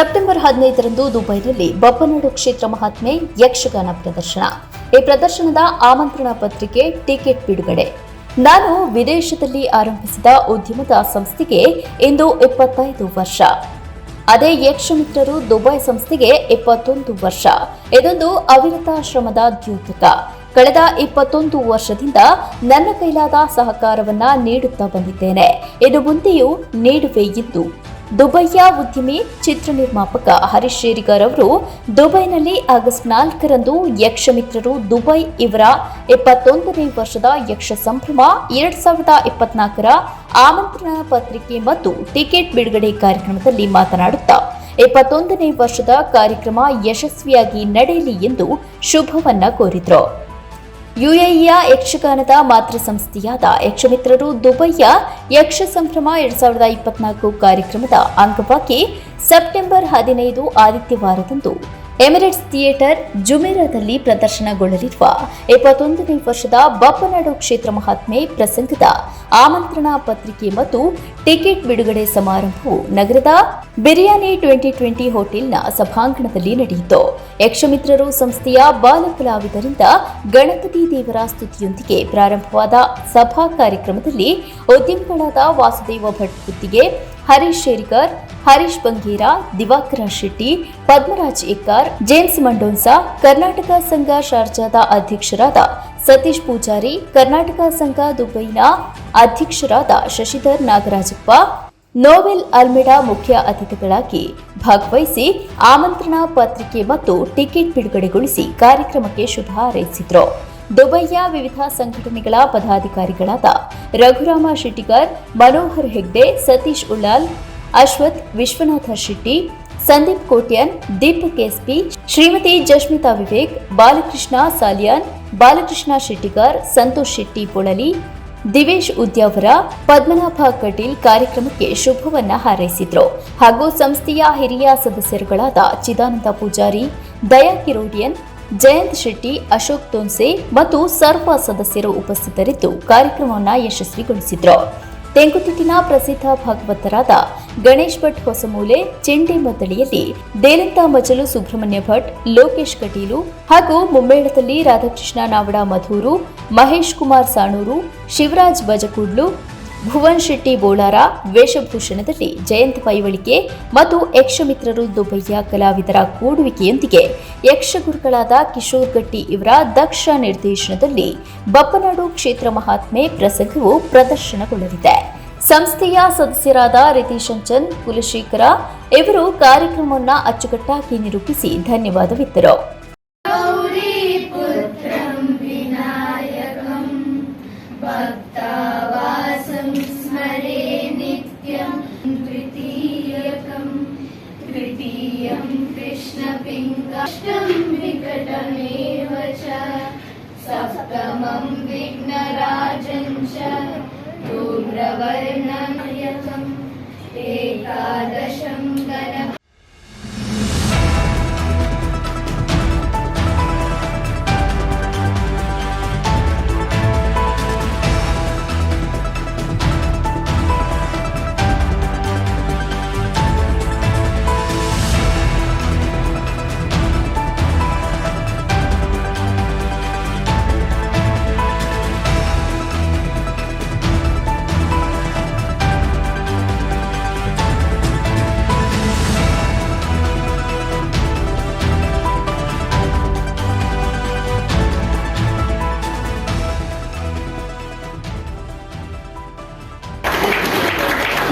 September ಹದಿನೈದರಂದು ದುಬೈನಲ್ಲಿ ಬಪ್ಪನಾಡು ಕ್ಷೇತ್ರ ಮಹಾತ್ಮೆ ಯಕ್ಷಗಾನ ಪ್ರದರ್ಶನ. ಈ ಪ್ರದರ್ಶನದ ಆಮಂತ್ರಣ ಪತ್ರಿಕೆ ಟಿಕೆಟ್ ಬಿಡುಗಡೆ. ನಾನು ವಿದೇಶದಲ್ಲಿ ಆರಂಭಿಸಿದ ಉದ್ಯಮದ ಸಂಸ್ಥೆಗೆ ಇಂದು ಇಪ್ಪತ್ತೈದು ವರ್ಷ. ಅದೇ ಯಕ್ಷಮಿತ್ರರು ದುಬೈ ಸಂಸ್ಥೆಗೆ ಇಪ್ಪತ್ತೊಂದು ವರ್ಷ. ಇದೊಂದು ಅವಿರತ ಶ್ರಮದ ದ್ಯೋತಕ. ಕಳೆದ ಇಪ್ಪತ್ತೊಂದು ವರ್ಷದಿಂದ ನನ್ನ ಕೈಲಾದ ಸಹಕಾರವನ್ನ ನೀಡುತ್ತಾ ಬಂದಿದ್ದೇನೆ. ಇನ್ನು ಮುಂದೆಯೂ ನೀಡುವೆ ಇದ್ದು, ದುಬೈಯ ಉದ್ಯಮಿ, ಚಿತ್ರ ನಿರ್ಮಾಪಕ ಹರೀಶ್ ಶೇರಿಗರ್ ಅವರು ದುಬೈನಲ್ಲಿ ಆಗಸ್ಟ್ ನಾಲ್ಕರಂದು ಯಕ್ಷಮಿತ್ರರು ದುಬೈ ಇವರ ಇಪ್ಪತ್ತೊಂದನೇ ವರ್ಷದ ಯಕ್ಷ ಸಂಭ್ರಮ, ಎರಡ್ ಸಾವಿರದ ಇಪ್ಪತ್ನಾಲ್ಕರ ಆಮಂತ್ರಣ ಪತ್ರಿಕೆ ಮತ್ತು ಟಿಕೆಟ್ ಬಿಡುಗಡೆ ಕಾರ್ಯಕ್ರಮದಲ್ಲಿ ಮಾತನಾಡುತ್ತಾ, ಇಪ್ಪತ್ತೊಂದನೇ ವರ್ಷದ ಕಾರ್ಯಕ್ರಮ ಯಶಸ್ವಿಯಾಗಿ ನಡೆಯಲಿ ಎಂದು ಶುಭವನ್ನ ಕೋರಿದ್ರು. ಯುಎಇಯ ಯಕ್ಷಗಾನದ ಮಾತೃಸಂಸ್ಥೆಯಾದ ಯಕ್ಷಮಿತ್ರರು ದುಬೈಯ ಯಕ್ಷ ಸಂಭ್ರಮ ಎರಡ್ ಸಾವಿರದ ಇಪ್ಪತ್ನಾಲ್ಕು ಕಾರ್ಯಕ್ರಮದ ಅಂಗವಾಗಿ ಸೆಪ್ಟೆಂಬರ್ ಹದಿನೈದು ಆದಿತ್ಯವಾರದಂದು ಎಮಿರೇಟ್ಸ್ ಥಿಯೇಟರ್ ಜುಮೇರಾದಲ್ಲಿ ಪ್ರದರ್ಶನಗೊಳ್ಳಲಿರುವ ಇಪ್ಪತ್ತೊಂದನೇ ವರ್ಷದ ಬಪ್ಪನಾಡು ಕ್ಷೇತ್ರ ಮಹಾತ್ಮೆ ಪ್ರಸಂಗದ ಆಮಂತ್ರಣ ಪತ್ರಿಕೆ ಮತ್ತು ಟಿಕೆಟ್ ಬಿಡುಗಡೆ ಸಮಾರಂಭವು ನಗರದ ಬಿರಿಯಾನಿ ಟ್ವೆಂಟಿ ಟ್ವೆಂಟಿ ಹೋಟೆಲ್ನ ಸಭಾಂಗಣದಲ್ಲಿ ನಡೆಯಿತು. ಯಕ್ಷಮಿತ್ರರು ಸಂಸ್ಥೆಯ ಬಾಲ ಕಲಾವಿದರಿಂದ ಗಣಪತಿ ದೇವರ ಸ್ತುತಿಯೊಂದಿಗೆ ಪ್ರಾರಂಭವಾದ ಸಭಾ ಕಾರ್ಯಕ್ರಮದಲ್ಲಿ ಉದ್ಯಮಿಗಳಾದ ವಾಸುದೇವ ಭಟ್ ಗುತ್ತಿಗೆ ಹರೀಶ್ ಶೇರಿಕರ್ ಹರೀಶ್ ಬಂಗೇರ, ದಿವಾಕರ ಶೆಟ್ಟಿ, ಪದ್ಮರಾಜ್ ಎಕ್ಕಾರ್ ಜೇಮ್ಸ್ ಮಂಡೋನ್ಸ, ಕರ್ನಾಟಕ ಸಂಘ ಶಾರ್ಜಾದ ಅಧ್ಯಕ್ಷರಾದ ಸತೀಶ್ ಪೂಜಾರಿ, ಕರ್ನಾಟಕ ಸಂಘ ದುಬೈನ ಅಧ್ಯಕ್ಷರಾದ ಶಶಿಧರ್ ನಾಗರಾಜಪ್ಪ, ನೋವೆಲ್ ಅಲ್ಮೆಡಾ ಮುಖ್ಯ ಅತಿಥಿಗಳಾಗಿ ಭಾಗವಹಿಸಿ ಆಮಂತ್ರಣ ಪತ್ರಿಕೆ ಮತ್ತು ಟಿಕೆಟ್ ಬಿಡುಗಡೆಗೊಳಿಸಿ ಕಾರ್ಯಕ್ರಮಕ್ಕೆ ಶುಭ ಹಾರೈಸಿದ್ರು. ದುಬೈಯ ವಿವಿಧ ಸಂಘಟನೆಗಳ ಪದಾಧಿಕಾರಿಗಳಾದ ರಘುರಾಮ ಶೆಟ್ಟಿಗರ್, ಮನೋಹರ್ ಹೆಗ್ಡೆ, ಸತೀಶ್ ಉಳ್ಳಾಲ್, ಅಶ್ವಥ್ ವಿಶ್ವನಾಥ ಶೆಟ್ಟಿ, ಸಂದೀಪ್ ಕೋಟ್ಯನ್ ದೀಪಕ್ ಎಸ್ಪಿ ಶ್ರೀಮತಿ ಜಶ್ಮಿತಾ ವಿವೇಕ್, ಬಾಲಕೃಷ್ಣ ಸಾಲಿಯಾನ್, ಬಾಲಕೃಷ್ಣ ಶೆಟ್ಟಿಗರ್, ಸಂತೋಷ್ ಶೆಟ್ಟಿ ಪೊಳಲಿ, ದಿವೇಶ್ ಉದ್ಯಾವರ, ಪದ್ಮನಾಭ ಕಟೀಲ್ ಕಾರ್ಯಕ್ರಮಕ್ಕೆ ಶುಭವನ್ನ ಹಾರೈಸಿದ್ರು. ಹಾಗೂ ಸಂಸ್ಥೆಯ ಹಿರಿಯ ಸದಸ್ಯರುಗಳಾದ ಚಿದಾನಂದ ಪೂಜಾರಿ, ದಯಾ ಕಿರೋಡಿಯನ್ ಜಯಂತ್ ಶೆಟ್ಟಿ, ಅಶೋಕ್ ತೋನ್ಸೆ ಮತ್ತು ಸರ್ವ ಸದಸ್ಯರು ಉಪಸ್ಥಿತರಿದ್ದು ಕಾರ್ಯಕ್ರಮವನ್ನು ಯಶಸ್ವಿಗೊಳಿಸಿದರು. ತೆಂಕುತಿಟ್ಟಿನ ಪ್ರಸಿದ್ಧ ಭಾಗವತರಾದ ಗಣೇಶ್ ಭಟ್ ಹೊಸಮೂಲೆ, ಚೆಂಡೆ ಮದ್ದಳಿಯಲ್ಲಿ ದೇಲಂತ ಮಜಲು ಸುಬ್ರಹ್ಮಣ್ಯ ಭಟ್, ಲೋಕೇಶ್ ಕಟೀಲು ಹಾಗೂ ಮುಮ್ಮೇಳದಲ್ಲಿ ರಾಧಾಕೃಷ್ಣ ನಾವಡ ಮಧೂರು, ಮಹೇಶ್ ಕುಮಾರ್ ಸಾಣೂರು, ಶಿವರಾಜ್ ಬಜಕೂಡ್ಲು ಭುವನ್ ಶೆಟ್ಟಿ ಬೋಳಾರ ವೇಷಭೂಷಣದಲ್ಲಿ ಜಯಂತ್ ಪೈವಳಿಕೆ ಮತ್ತು ಯಕ್ಷಮಿತ್ರರು ದುಬೈಯ ಕಲಾವಿದರ ಕೂಡುವಿಕೆಯೊಂದಿಗೆ ಯಕ್ಷಗುರುಗಳಾದ ಕಿಶೋರ್ ಗಟ್ಟಿ ಇವರ ದಕ್ಷ ನಿರ್ದೇಶನದಲ್ಲಿ ಬಪ್ಪನಾಡು ಕ್ಷೇತ್ರ ಮಹಾತ್ಮೆ ಪ್ರಸಂಗವು ಪ್ರದರ್ಶನಗೊಳ್ಳಲಿದೆ. ಸಂಸ್ಥೆಯ ಸದಸ್ಯರಾದ ರಿತೀಶ್ ಚಂದ್ ಕುಲಶೇಖರ, ಇವರು ಕಾರ್ಯಕ್ರಮವನ್ನು ಅಚ್ಚುಕಟ್ಟಾಗಿ ನಿರೂಪಿಸಿ ಧನ್ಯವಾದವಿತ್ತರು. कृष्णपिङ्गष्टं विकटमेव च सप्तमं विघ्नराजं च धूम्रवर्णमयकम् एकादशं गण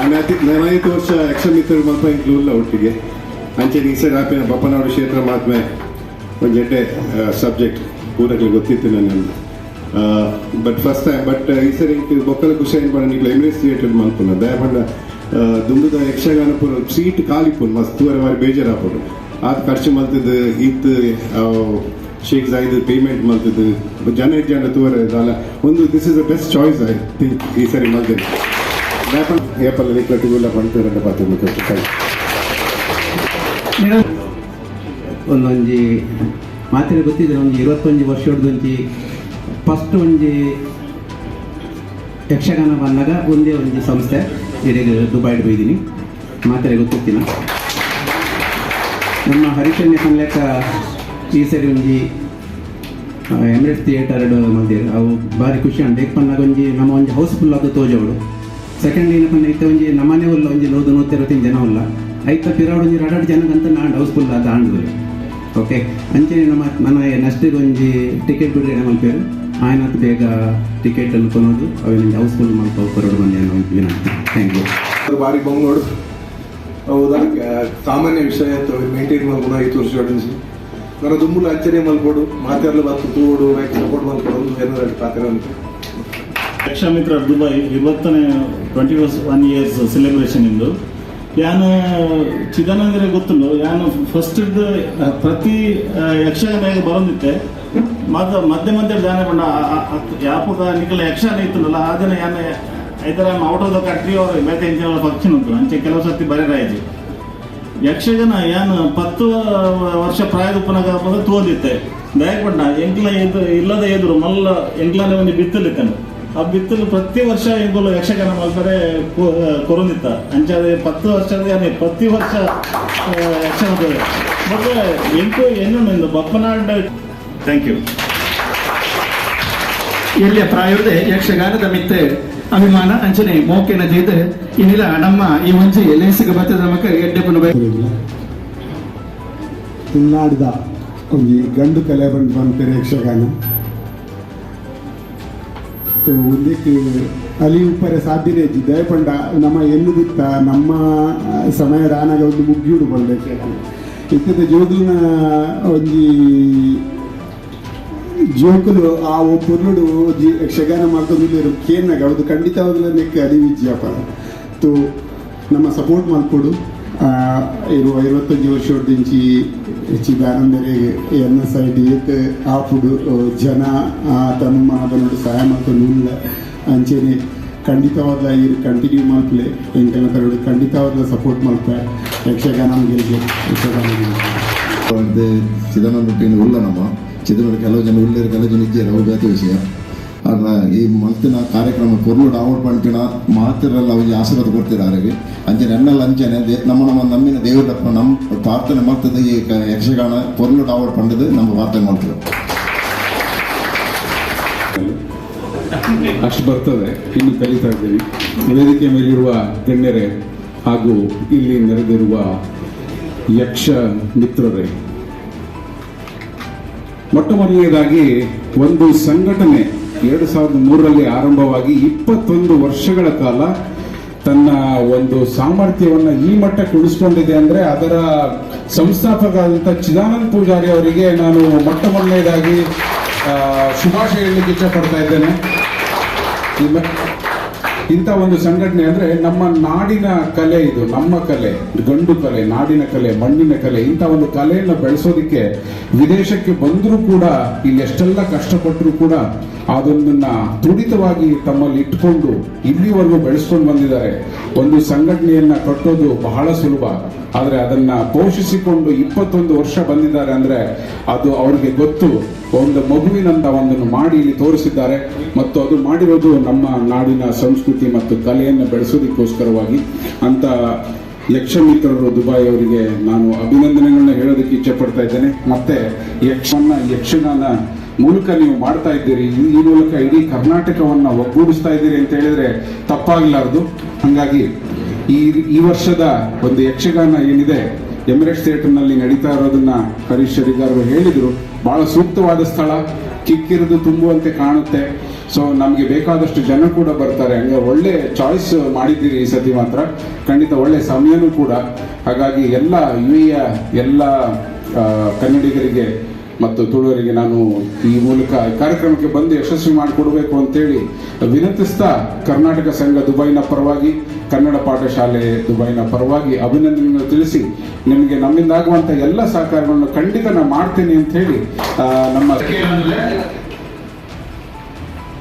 ನಾನು ಅತಿ ನಲವೈದು ವರ್ಷ ಯಕ್ಷಮಿತ್ರರು ಮಲ್ಪ ಇಲ್ಲ ಒಟ್ಟಿಗೆ. ಅಂಚೆ ಈ ಸರಿ ಆಪಿನ ಬಪ್ಪನಾಡು ಕ್ಷೇತ್ರ ಮಾತ್ಮೆ ಒಂದು ಜಡ್ಡೆ ಸಬ್ಜೆಕ್ಟ್ ಪೂರಕ್ಕೆ ಗೊತ್ತಿತ್ತು ನನ್ನ ಬಟ್ ಫಸ್ಟ್ ಟೈಮ್ ಬಟ್ ಈ ಸರಿ ಬೊಕ್ಕಲ ಖುಷಿ ಏನು ಪಡ ನೀವು ಎಮ್ರೇಸ್ ಥಿಯೇಟರ್ ಮಲ್ಪುನ ದಯಪಂಡ ದುಂಬುದ ಯಕ್ಷಗಾನ ಪೂರ ಸೀಟ್ ಖಾಲಿಪುನ್ ಮಸ್ತ್ ತೂವರೆ ವಾರಿ ಬೇಜಾರಾಪುಡು. ಆದ್ ಖರ್ಚು ಮಲ್ತಿದ್ದು ಇತ್ತು ಶೇಕ್ ಜಾಯ್ದು ಪೇಮೆಂಟ್ ಮಲ್ತಿದ್ದು, ಜನ ಜನ ದಾಲ ಒಂದು this is the best choice I think ಈ ಸರಿ ಮಲ್ತೇನೆ ಜ್ಞಾಪನ ಏಪಲ್ಲಿ ಕಟ್ಟಿಗುಲ್ಲ ரெண்டு ಪಾತ್ರ உங்களுக்கு ಒಂದೊಂಜಿ ಮಾತಿನ ಗೊತ್ತಿದ್ರೆ ಒಂದು ಇರುವತ್ತೊಂದು ಹಿಡ್ದೊಂಜಿ ಫಸ್ಟ್ ಒಂಜಿ ಯಕ್ಷಗಾನ ಬಂದಾಗ ಒಂದೇ ಒಂದು ಸಂಸ್ಥೆ ಇಡೀ ದುಬೈಡ್ ಬೈದಿನಿ ಮಾತ್ರೆ ಗೊತ್ತಿತ್ತಿನ ನಮ್ಮ ಹರಿಶನ್ಯ ಸಂಲೇಖ ಈ ಸರಿ ಒಂಜಿ ಎಮಿರೇಟ್ಸ್ ಥಿಯೇಟರ್ ಮಧ್ಯೆ ಅವು ಭಾರಿ ಖುಷಿ ಉಂಟು ಏಕ್ ಪನ್ನಾಗ ಒಂಜಿ ನಮ್ಮ ಒಂದು ಹೌಸ್ಫುಲ್ ಆದ ತೋಜವಳು ಸೆಕೆಂಡ್ ಏನಪ್ಪ ಇತ್ತ ಒಂಜಿ ನಮ್ಮನೆ ಉಲ್ಲ ಒಂಜಿ ಲೋದು ನೂರ ಇರವತ್ತಿನ ಜನ ಉಲ್ಲ ಐತ ಪಿರಾಡು ಒಂಜಿ ರಡಾಡ್ ಜನಗಂತ ನಾಂಡ್ ಹೌಸ್ಫುಲ್ ಆದ ಆಂಡ್ದು ಓಕೆ ಅಂಚೆ ನಮ್ಮ ನನ್ನ ನೆಕ್ಸ್ಟ್ ಒಂಜಿ ಟಿಕೆಟ್ ಬಿಡ್ರಿ ನಮ್ಮ ಪೇರು ಆಯ್ನತ್ ಬೇಗ ಟಿಕೆಟ್ ಅನ್ನು ಕೊನೋದು. ಅವೇನೊಂದು ಹೌಸ್ಫುಲ್ ಮಾಡ್ತಾ ಹೊರಡು ಬಂದೆ ಅನ್ನೋ ವಿನಂತಿ. ಥ್ಯಾಂಕ್ ಯು ಬಾರಿ ಬಂಗ್ ನೋಡು. ಹೌದಾ? ಸಾಮಾನ್ಯ ವಿಷಯ ಮೇಂಟೈನ್ ಮಾಡ್ಬೋದು ಐದು ವರ್ಷ ಅಡಿಸಿ ನನ್ನ ತುಂಬ ಅಚ್ಚರಿ ಮಲ್ಕೊಡು. ಮಾತಾಡಲು ಬತ್ತು ತೂಡು ಸಪೋರ್ಟ್ ಮಲ್ಕೊಡು ಏನಾದ್ರು ಪಾತ್ರ ಅಂತ. ಯಕ್ಷಮಿತ್ರ ದುಬೈ ಇವತ್ತನೇ ಟ್ವೆಂಟಿ ಒನ್ ಇಯರ್ಸ್ ಸೆಲೆಬ್ರೇಷನ್ ಇಂದು. ಯಾನು ಚಿದಾನಂದ್ರೆ ಗೊತ್ತುಂಡು, ಯಾನು ಫಸ್ಟ್ ಪ್ರತಿ ಯಕ್ಷಗಾನ ಬರೋದಿತ್ತೆ. ಮಧ್ಯ ಮಧ್ಯೆ ಮಧ್ಯೆ ಜಾನ ಬಂಡ ಯಾಪದ ನಿಖಲ ಯಕ್ಷಗಾನ ಇತ್ತಲ್ಲ ಅದನ್ನ ಯಾನ ಐತರ ಔಟ್ ಆಫ್ ದ ಕಂಟ್ರಿ ಅವ್ರ ಇಂಜಿನ ಫಂಕ್ಷನ್ ಉಂಟು. ಅಂಚೆ ಕೆಲವು ಸರ್ತಿ ಬರೆರಾಯ್ತು ಯಕ್ಷಗಾನ ಯಾನು ಪತ್ತು ವರ್ಷ ಪ್ರಾಯದ ಉಪನಗ ಬಂದ ತೋದಿತ್ತೆ ದಯಪಡ್ಡ ಎಂಕ್ಲ ಎದು, ಇಲ್ಲದ ಎದುರು ಮಲ್ಲ, ಎಂಕ್ಲನೆ ಒಂದು ಬಿತ್ತಲಿತ್ತನು ಆ ಬಿತ್ತಲು ಪ್ರತಿ ವರ್ಷ ಎಂಕುಲು ಯಕ್ಷಗಾನ ಮಾಡ್ತಾರೆ ಕೊರೊಂದಿತ್ತ ಅಂಚಾದೆ ಪತ್ತು ವರ್ಷದ ಪ್ರತಿ ವರ್ಷ ಯಕ್ಷಗಾನ. ಮತ್ತೆ ಎಂಟು ಏನು ನಿಂದು ಬಪ್ಪನಾಡ್ ಥ್ಯಾಂಕ್ ಯು ಎಲ್ಲಿಯ ಪ್ರಾಯೋದೆ ಯಕ್ಷಗಾನದ ಮಿತ್ತೆ? ಅಭಿಮಾನ ಅಂಚನೆ ಮೋಕೆನ ಜೀತ. ಇನ್ನಿಲ್ಲ ನಮ್ಮ ಈ ಮುಂಚೆ ಲೇಸಿಗೆ ಬರ್ತದ ನಮಕ ಎಡ್ಡೆ ಪುನಃ ಇಲ್ಲ. ತುಳುನಾಡ್ದ ಒಂಜಿ ಗಂಡು ಕಲೆ ಬಂದು ಬಂತಾರೆ ಯಕ್ಷಗಾನ. ಸೊ ಒಂದಕ್ಕೆ ಅಲ್ಲಿ ಉಪ್ಪರೆ ಸಾಧ್ಯನೇ ಇದ್ದು ದಯಪಂಡ ನಮ್ಮ ಎನ್ನುದಿತ್ತ ನಮ್ಮ ಸಮಯ ಆನಾಗ ಒಂದು ಮುಗ್ಗಿಡು ಬಂದ ಯಕ್ಷಗಾನ ಇತ್ತದ ಜೋಗುಲಿನ ಒಂಜಿ ಜೋಕುಲು ಆ ಒಬ್ಬರು ಯಕ್ಷಗಾನ ಮಾಡ್ಕೊಂಡು ಕೇನಾಗ ಅದು ಖಂಡಿತವಾಗ್ಲೂ ಅಲಿ ಅರಿವಿಜ್ಜಪ್ಪ ತು, ನಮ್ಮ ಸಪೋರ್ಟ್ ಮಾಡ್ಕೊಡು. ಇರುವ ಐವತ್ತೊಂದು ಎನ್ ಎಸ್ ಐ, ಡಿ ಎತ್ ಆಪುಡು ಜನ ತನ್ನ ಮಾತನಾಡು ಸಹಾಯ ಮಾತನುಲ್ಲ ಅಂಚೆನೆ ಖಂಡಿತವಾದ ಇರು ಕಂಟಿನ್ಯೂ ಮಾಡ್ಲೆ ಎಂಕಲ ಕರಡು, ಖಂಡಿತವಾದ ಸಪೋರ್ಟ್ ಮಾಡ್ತಾರೆ ಯಕ್ಷಗಾನ ಗೆಲ್ಗೆ. ಯಕ್ಷಗಾನ ಚಿದಾನಂದ ಉಲ್ಲ ನಮ್ಮ. ಚಿತ್ರದಲ್ಲಿ ಕೆಲವು ಜನ ಉಳ್ಳೇರು ಕೆಲವು ಜನ ಇದ್ದೀರ ಜಾತಿ ವಿಷಯ. ಆಗ ಈ ಮಂತಿನ ಕಾರ್ಯಕ್ರಮ ಕೊರ್ಲು ಡೌನ್ಲೋಡ್ ಪಂಪಿನ ಮಾತಿರಲ್ಲ ಅವ್ರಿಗೆ ಆಶೀರ್ವಾದ ಕೊಡ್ತೀರ ಅವರಿಗೆ? ಅಂಚನೆ ಎಣ್ಣೆಲ್ಲ ಅಂಚನೆ ನಮ್ಮ ನಮ್ಮ ನಮ್ಮಿನ ದೇವರಪ್ಪ ನಮ್ಮ ಪ್ರಾರ್ಥನೆ ಮಾಡ್ತದೆ ಈ ಯಕ್ಷಗಾನ ಕೊರ್ಲು ಡೌನ್ಲೋಡ್ ಪಂಡದು ನಮ್ಮ ಪ್ರಾರ್ಥನೆ ಮಾಡ್ತೀವಿ ಅಷ್ಟು ಬರ್ತದೆ, ಇನ್ನು ಕಲಿತಾ ಇದ್ದೀವಿ. ವೇದಿಕೆ ಮೇಲಿರುವ ಗಣ್ಯರೇ ಹಾಗೂ ಇಲ್ಲಿ ನೆರೆದಿರುವ ಯಕ್ಷ ಮಿತ್ರರೇ, ಮೊಟ್ಟ ಮೊದಲನೇದಾಗಿ ಒಂದು ಸಂಘಟನೆ ಎರಡು ಸಾವಿರದ ಮೂರರಲ್ಲಿ ಆರಂಭವಾಗಿ ಇಪ್ಪತ್ತೊಂದು ವರ್ಷಗಳ ಕಾಲ ತನ್ನ ಒಂದು ಸಾಮರ್ಥ್ಯವನ್ನು ಈ ಮಟ್ಟಕ್ಕೆ ಉಳಿಸ್ಕೊಂಡಿದೆ ಅಂದರೆ ಅದರ ಸಂಸ್ಥಾಪಕರಾದಂಥ ಚಿದಾನಂದ ಪೂಜಾರಿ ಅವರಿಗೆ ನಾನು ಮೊಟ್ಟ ಮೊದಲನೇದಾಗಿ ಶುಭಾಶಯ ಹೇಳಲಿಕ್ಕೆ ಇಷ್ಟಪಡ್ತಾ ಇದ್ದೇನೆ. ಇಂಥ ಒಂದು ಸಂಘಟನೆ ಅಂದ್ರೆ ನಮ್ಮ ನಾಡಿನ ಕಲೆ ಇದು, ನಮ್ಮ ಕಲೆ, ಗಂಡು ಕಲೆ, ನಾಡಿನ ಕಲೆ, ಮಣ್ಣಿನ ಕಲೆ, ಇಂಥ ಒಂದು ಕಲೆಯನ್ನು ಬೆಳೆಸೋದಕ್ಕೆ ವಿದೇಶಕ್ಕೆ ಬಂದರೂ ಕೂಡ ಇಲ್ಲಿ ಎಷ್ಟೆಲ್ಲ ಕಷ್ಟಪಟ್ಟರು ಕೂಡ ಅದೊಂದನ್ನ ತುಡಿತವಾಗಿ ತಮ್ಮಲ್ಲಿ ಇಟ್ಕೊಂಡು ಇಲ್ಲಿವರೆಗೂ ಬೆಳೆಸ್ಕೊಂಡು ಬಂದಿದ್ದಾರೆ. ಒಂದು ಸಂಘಟನೆಯನ್ನ ಕಟ್ಟೋದು ಬಹಳ ಸುಲಭ. ಆದರೆ ಅದನ್ನ ಪೋಷಿಸಿಕೊಂಡು ಇಪ್ಪತ್ತೊಂದು ವರ್ಷ ಬಂದಿದ್ದಾರೆ ಅಂದ್ರೆ ಅದು ಅವ್ರಿಗೆ ಗೊತ್ತು. ಒಂದು ಮಗುವಿನಂತ ಒಂದನ್ನು ಮಾಡಿ ಇಲ್ಲಿ ತೋರಿಸಿದ್ದಾರೆ. ಮತ್ತು ಅದು ಮಾಡಿರೋದು ನಮ್ಮ ನಾಡಿನ ಸಂಸ್ಕೃತಿ. ಮತ್ತು ಕಲೆಯನ್ನು ಬೆಳೆಸೋದಕ್ಕೋಸ್ಕರವಾಗಿ ಅಂತ ಯಕ್ಷಮಿತ್ರರು ದುಬೈ ಅವರಿಗೆ ನಾನು ಅಭಿನಂದನೆಗಳನ್ನ ಹೇಳೋದಕ್ಕೆ ಇಚ್ಛೆ ಪಡ್ತಾ ಇದ್ದೇನೆ. ಮತ್ತೆ ಯಕ್ಷನ ಯಕ್ಷಗಾನ ಮೂಲಕ ನೀವು ಮಾಡ್ತಾ ಇದ್ದೀರಿ. ಈ ಮೂಲಕ ಇಡೀ ಕರ್ನಾಟಕವನ್ನ ಒಗ್ಗೂಡಿಸ್ತಾ ಇದ್ದೀರಿ ಅಂತ ಹೇಳಿದ್ರೆ ತಪ್ಪಾಗಲಾರದು. ಹಾಗಾಗಿ ಈ ಈ ವರ್ಷದ ಒಂದು ಯಕ್ಷಗಾನ ಏನಿದೆ, ಎಮಿರೇಟ್ಸ್ ಥಿಯೇಟರ್ನಲ್ಲಿ ನಡೀತಾ ಇರೋದನ್ನ ಹರೀಶ್ ಶರಿಗಾರರು ಹೇಳಿದ್ರು. ಬಹಳ ಸೂಕ್ತವಾದ ಸ್ಥಳ. ಕಿಕ್ಕಿರಿದು ತುಂಬುವಂತೆ ಕಾಣುತ್ತೆ. ಸೊ ನಮಗೆ ಬೇಕಾದಷ್ಟು ಜನ ಕೂಡ ಬರ್ತಾರೆ. ಹಂಗೆ ಒಳ್ಳೆ ಚಾಯ್ಸ್ ಮಾಡಿದ್ದೀರಿ ಈ ಸತಿ ಮಾತ್ರ. ಖಂಡಿತ ಒಳ್ಳೆ ಸಮಯನೂ ಕೂಡ. ಹಾಗಾಗಿ ಎಲ್ಲ ಯುವಿಯ ಎಲ್ಲ ಕನ್ನಡಿಗರಿಗೆ ಮತ್ತು ತುಳುವರಿಗೆ ನಾನು ಈ ಮೂಲಕ ಕಾರ್ಯಕ್ರಮಕ್ಕೆ ಬಂದು ಯಶಸ್ವಿ ಮಾಡಿಕೊಡ್ಬೇಕು ಅಂತೇಳಿ ವಿನಂತಿಸ್ತಾ ಕರ್ನಾಟಕ ಸಂಘ ದುಬೈನ ಪರವಾಗಿ, ಕನ್ನಡ ಪಾಠಶಾಲೆ ದುಬೈನ ಪರವಾಗಿ ಅಭಿನಂದನೆಯನ್ನು ತಿಳಿಸಿ ನಿಮಗೆ ನಮ್ಮಿಂದ ಆಗುವಂತ ಎಲ್ಲ ಸಹಕಾರಗಳನ್ನು ಖಂಡಿತ ನಾನು ಮಾಡ್ತೀನಿ ಅಂತ ಹೇಳಿ ನಮ್ಮ